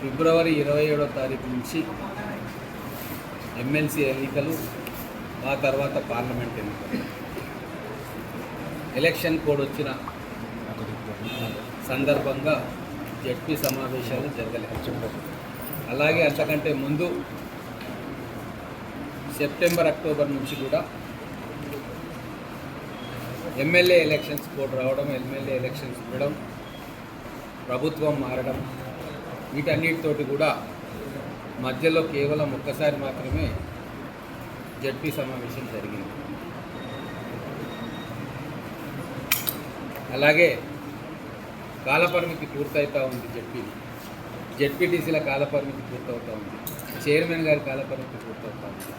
ఫిబ్రవరి ఇరవై ఏడో తారీఖు నుంచి ఎమ్మెల్సీ ఎన్నికలు ఆ తర్వాత పార్లమెంట్ ఎన్నికలు. ఎలక్షన్ కోడ్ వచ్చిన సందర్భంగా జడ్పీ సమావేశాలు జరగలేదు. అలాగే అంతకంటే ముందు సెప్టెంబర్ అక్టోబర్ నుంచి కూడా ఎమ్మెల్యే ఎలక్షన్స్ కోడ్ రావడం ఎమ్మెల్యే ఎలక్షన్స్ ఉండడం ప్రభుత్వం మారడం వీటన్నిటితోటి కూడా మధ్యలో కేవలం ఒక్కసారి మాత్రమే జడ్పీ సమావేశం జరిగింది. అలాగే కాలపరిమితి పూర్తవుతూ ఉంది జడ్పీ. జడ్పీటీసీల కాలపరిమితి పూర్తవుతూ ఉంది. చైర్మన్ గారి కాలపరిమితి పూర్తవుతూ ఉంది.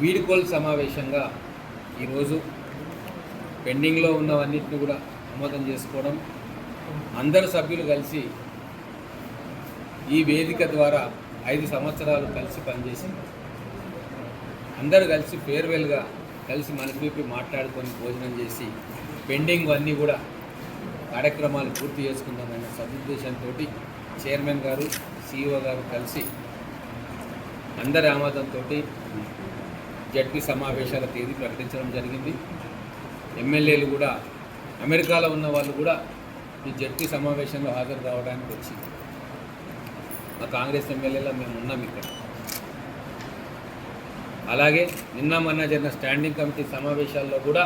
వీడుకోలు సమావేశంగా ఈరోజు పెండింగ్లో ఉన్నవన్నిటిని కూడా ఆమోదం చేసుకోవడం అందరు సభ్యులు కలిసి ఈ వేదిక ద్వారా ఐదు సంవత్సరాలు కలిసి పనిచేసి అందరూ కలిసి ఫేర్వెల్గా కలిసి మనసుపి మాట్లాడుకొని భోజనం చేసి పెండింగ్ అన్నీ కూడా కార్యక్రమాలు పూర్తి చేసుకుందామన్న సదుద్దేశంతో చైర్మన్ గారు సిఇఓ గారు కలిసి అందరి ఆమోదంతో జడ్పీ సమావేశాల తేదీ ప్రకటించడం జరిగింది. ఎమ్మెల్యేలు కూడా అమెరికాలో ఉన్న వాళ్ళు కూడా ఈ జడ్పీ సమావేశంలో హాజరు కావడానికి వచ్చింది. కాంగ్రెస్ ఎమ్మెల్యేలో మేము ఉన్నాం ఇక్కడ. అలాగే నిన్న మొన్న జరిగిన స్టాండింగ్ కమిటీ సమావేశాల్లో కూడా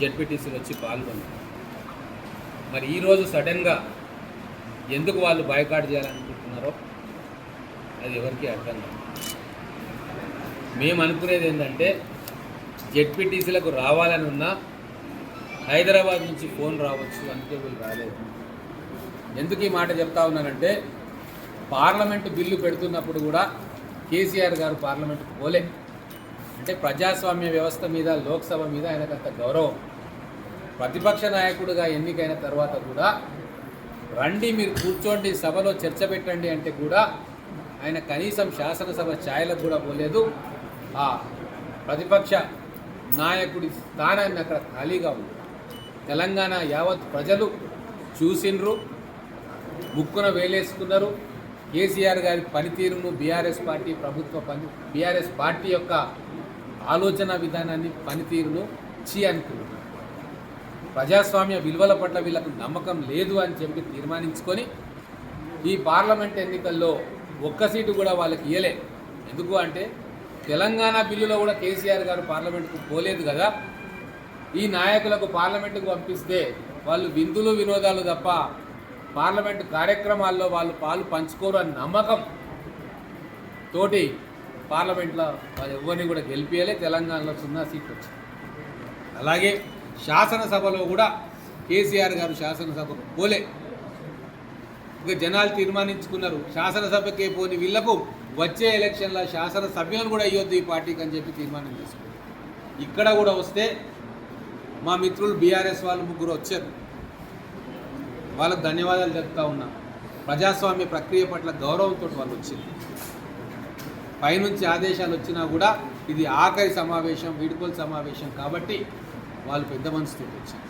జడ్పీటీసీలు వచ్చి పాల్గొన్నారు. మరి ఈరోజు సడన్గా ఎందుకు వాళ్ళు బాయ్కాట్ చేయాలనుకుంటున్నారో అది ఎవరికి అర్థం కాదు. మేము అనుకునేది ఏంటంటే జెడ్పీటీసీలకు రావాలని ఉన్నా హైదరాబాద్ నుంచి ఫోన్ రావచ్చు అందుకే వీళ్ళు రాలేదు. ఎందుకు ఈ మాట చెప్తా ఉన్నానంటే పార్లమెంటు బిల్లు పెడుతున్నప్పుడు కూడా కేసీఆర్ గారు పార్లమెంటుకు పోలే. అంటే ప్రజాస్వామ్య వ్యవస్థ మీద లోక్సభ మీద ఆయనకు అంత గౌరవం. ప్రతిపక్ష నాయకుడిగా ఎన్నికైన తర్వాత కూడా రండి మీరు కూర్చోండి సభలో చర్చ పెట్టండి అంటే కూడా ఆయన కనీసం శాసనసభ ఛాయలకు కూడా పోలేదు. ఆ ప్రతిపక్ష నాయకుడి స్థానాన్ని అక్కడ ఖాళీగా ఉంది. తెలంగాణ యావత్ ప్రజలు చూసిండ్రు ముక్కున వేలేసుకున్నారు. కేసీఆర్ గారి పనితీరును బీఆర్ఎస్ పార్టీ ప్రభుత్వ పని బీఆర్ఎస్ పార్టీ యొక్క ఆలోచన విధానాన్ని పనితీరును చీ అనుకున్నారు ప్రజాస్వామ్య విలువల పట్ల వీళ్ళకు నమ్మకం లేదు అని చెప్పి తీర్మానించుకొని ఈ పార్లమెంట్ ఎన్నికల్లో ఒక్క సీటు కూడా వాళ్ళకి ఇయ్యలే. ఎందుకు అంటే తెలంగాణ బిల్లులో కూడా కేసీఆర్ గారు పార్లమెంటుకు పోలేదు కదా. ఈ నాయకులకు పార్లమెంటుకు పంపిస్తే వాళ్ళు విందులు వినోదాలు తప్ప పార్లమెంటు కార్యక్రమాల్లో వాళ్ళు పాలు పంచుకోరు అని నమ్మకం తోటి పార్లమెంట్లో వాళ్ళు ఎవరిని కూడా గెలిపియలే. తెలంగాణలో సున్నా సీట్లు వచ్చింది. అలాగే శాసనసభలో కూడా కేసీఆర్ గారు శాసనసభకు పోలే. ఇక జనాలు తీర్మానించుకున్నారు. శాసనసభకే పోని వీళ్ళకు వచ్చే ఎలక్షన్ల శాసనసభ్యులను కూడా అయ్యొద్దు ఈ పార్టీకి అని చెప్పి తీర్మానం చేసుకున్నారు ఇక్కడ కూడా వస్తే మా మిత్రులు బీఆర్ఎస్ వాళ్ళు ముగ్గురు వచ్చారు. వాళ్ళకు ధన్యవాదాలు చెప్తా ఉన్నా. ప్రజాస్వామ్య ప్రక్రియ పట్ల గౌరవంతో వాళ్ళు వచ్చింది. పైనుంచి ఆదేశాలు వచ్చినా కూడా ఇది ఆఖరి సమావేశం వీడుకోలు సమావేశం కాబట్టి వాళ్ళు పెద్ద మనసుతో వచ్చారు.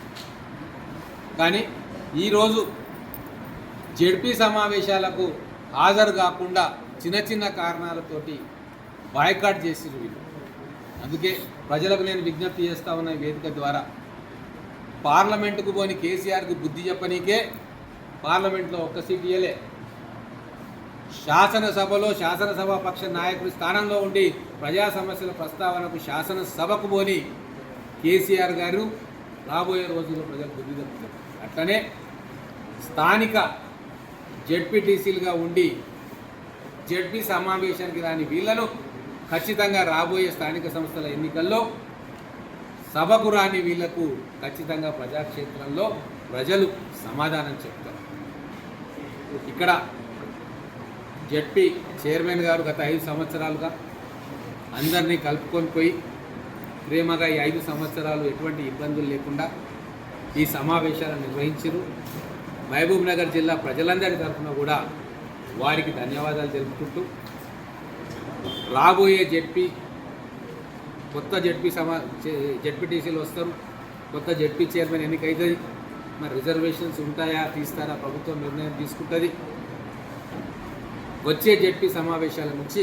కానీ ఈరోజు జడ్పీ సమావేశాలకు హాజరు కాకుండా చిన్న చిన్న కారణాలతోటి బాయ్కాట్ చేసిరు వీళ్ళు. అందుకే ప్రజలకు నేను విజ్ఞప్తి చేస్తా ఉన్న వేదిక ద్వారా. పార్లమెంటుకు పోని కేసీఆర్కి బుద్ధి చెప్పనీకే పార్లమెంట్లో ఒక్క సీట్ ఇయ్యలే. శాసనసభలో శాసనసభ పక్ష నాయకుడి స్థానంలో ఉండి ప్రజా సమస్యల ప్రస్తావనకు శాసనసభకు పోని కేసీఆర్ గారు రాబోయే రోజుల్లో ప్రజలు బుద్ధి చెప్తారు అట్లనే స్థానిక జడ్పీటీసీలుగా ఉండి జడ్పీ సమావేశానికి రాని వీళ్ళను ఖచ్చితంగా రాబోయే స్థానిక సంస్థల ఎన్నికల్లో సభకు రాని వీళ్ళకు ఖచ్చితంగా ప్రజాక్షేత్రంలో ప్రజలు సమాధానం చెప్తారు. ఇక్కడ జడ్పీ చైర్మన్ గారు గత ఐదు సంవత్సరాలుగా అందరినీ కలుపుకొని పోయి ప్రేమగా ఈ ఐదు సంవత్సరాలు ఎటువంటి ఇబ్బందులు లేకుండా ఈ సమావేశాలను నిర్వహించారు మహబూబ్ నగర్ జిల్లా ప్రజలందరి తరఫున కూడా వారికి ధన్యవాదాలు తెలుపుకుంటూ రాబోయే జడ్పీ కొత్త జడ్పీ సమా జడ్పీటీసీలు వస్తారు. కొత్త జడ్పీ చైర్మన్ ఎన్నికైతుంది. మరి రిజర్వేషన్స్ ఉంటాయా తీస్తారా ప్రభుత్వం నిర్ణయం తీసుకుంటుంది. వచ్చే జడ్పీ సమావేశాల నుంచి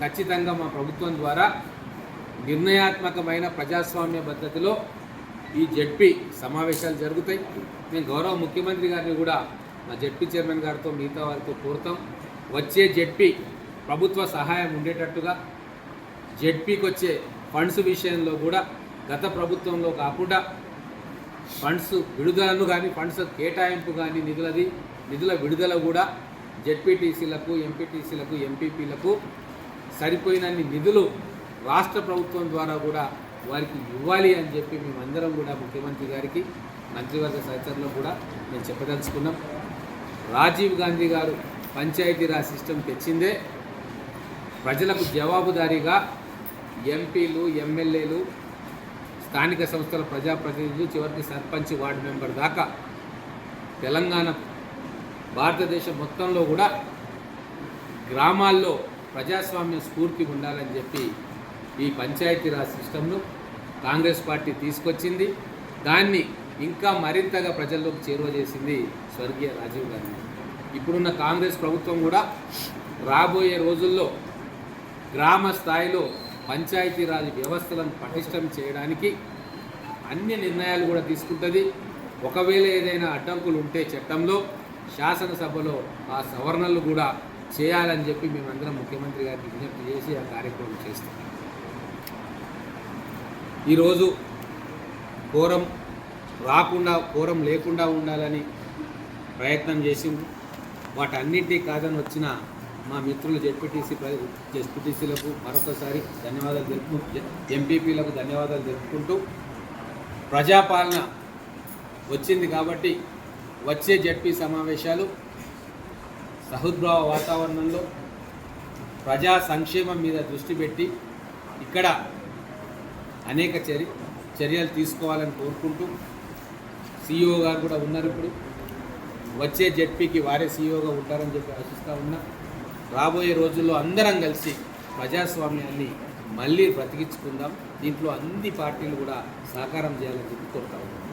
ఖచ్చితంగా మా ప్రభుత్వం ద్వారా నిర్ణయాత్మకమైన ప్రజాస్వామ్య పద్ధతిలో ఈ జడ్పీ సమావేశాలు జరుగుతాయి. నేను గౌరవ ముఖ్యమంత్రి గారిని కూడా మా జడ్పీ చైర్మన్ గారితో మిగతా వారితో కోరుతాం. వచ్చే జడ్పీ ప్రభుత్వ సహాయం ఉండేటట్టుగా జడ్పీకి వచ్చే ఫండ్స్ విషయంలో కూడా గత ప్రభుత్వంలో కాకుండా ఫండ్స్ విడుదలను కానీ ఫండ్స్ కేటాయింపు కానీ నిధులది నిధుల విడుదల కూడా జెడ్పీటీసీలకు ఎంపీటీసీలకు ఎంపీపీలకు సరిపోయినన్ని నిధులు రాష్ట్ర ప్రభుత్వం ద్వారా కూడా వారికి ఇవ్వాలి అని చెప్పి మేమందరం కూడా ముఖ్యమంత్రి గారికి మంత్రివర్గ సహచరులకు కూడా మేము చెప్పదలుచుకున్నాం. రాజీవ్ గాంధీ గారు పంచాయతీరాజ్ సిస్టమ్ తెచ్చిందే ప్రజలకు జవాబుదారీగా ఎంపీలు ఎమ్మెల్యేలు స్థానిక సంస్థల ప్రజాప్రతినిధులు చివరికి సర్పంచ్ వార్డు మెంబర్ దాకా తెలంగాణ భారతదేశం మొత్తంలో కూడా గ్రామాల్లో ప్రజాస్వామ్య స్ఫూర్తి ఉండాలని చెప్పి ఈ పంచాయతీరాజ్ సిస్టమ్ను కాంగ్రెస్ పార్టీ తీసుకొచ్చింది. దాన్ని ఇంకా మరింతగా ప్రజల్లోకి చేరువ చేసింది స్వర్గీయ రాజీవ్ గాంధీ. ఇప్పుడున్న కాంగ్రెస్ ప్రభుత్వం కూడా రాబోయే రోజుల్లో గ్రామ స్థాయిలో పంచాయతీరాజ్ వ్యవస్థలను పటిష్టం చేయడానికి అన్ని నిర్ణయాలు కూడా తీసుకుంటుంది. ఒకవేళ ఏదైనా అడ్డంకులు ఉంటే చట్టంలో శాసనసభలో ఆ సవరణలు కూడా చేయాలని చెప్పి మేమందరం ముఖ్యమంత్రి గారికి విజ్ఞప్తి చేసి ఆ కార్యక్రమం చేస్తాం. ఈరోజు కోరం రాకుండా కోరం లేకుండా ఉండాలని ప్రయత్నం చేసింది వాటన్నింటి కాదని వచ్చిన మా మిత్రులు జెడ్పీటీసీ జెడ్పీటీసీలకు మరొకసారి ధన్యవాదాలు తెలుపు ఎంపీపీలకు ధన్యవాదాలు తెలుపుకుంటూ ప్రజాపాలన వచ్చింది కాబట్టి వచ్చే జడ్పీ సమావేశాలు సహృద్భావ వాతావరణంలో ప్రజా సంక్షేమం మీద దృష్టి పెట్టి ఇక్కడ అనేక చర్య చర్యలు తీసుకోవాలని కోరుకుంటూ సీఈఓ గారు కూడా ఉన్నారు ఇప్పుడు. వచ్చే జడ్పీకి వారే సీఈఓగా ఉంటారని చెప్పి ఆశిస్తూ ఉన్నా. రాబోయే రోజుల్లో అందరం కలిసి ప్రజాస్వామ్యాన్ని మళ్ళీ బ్రతికించుకుందాం. దీంట్లో అన్ని పార్టీలు కూడా సహకారం చేయాలని చెప్పి కోరుతా ఉన్నాం.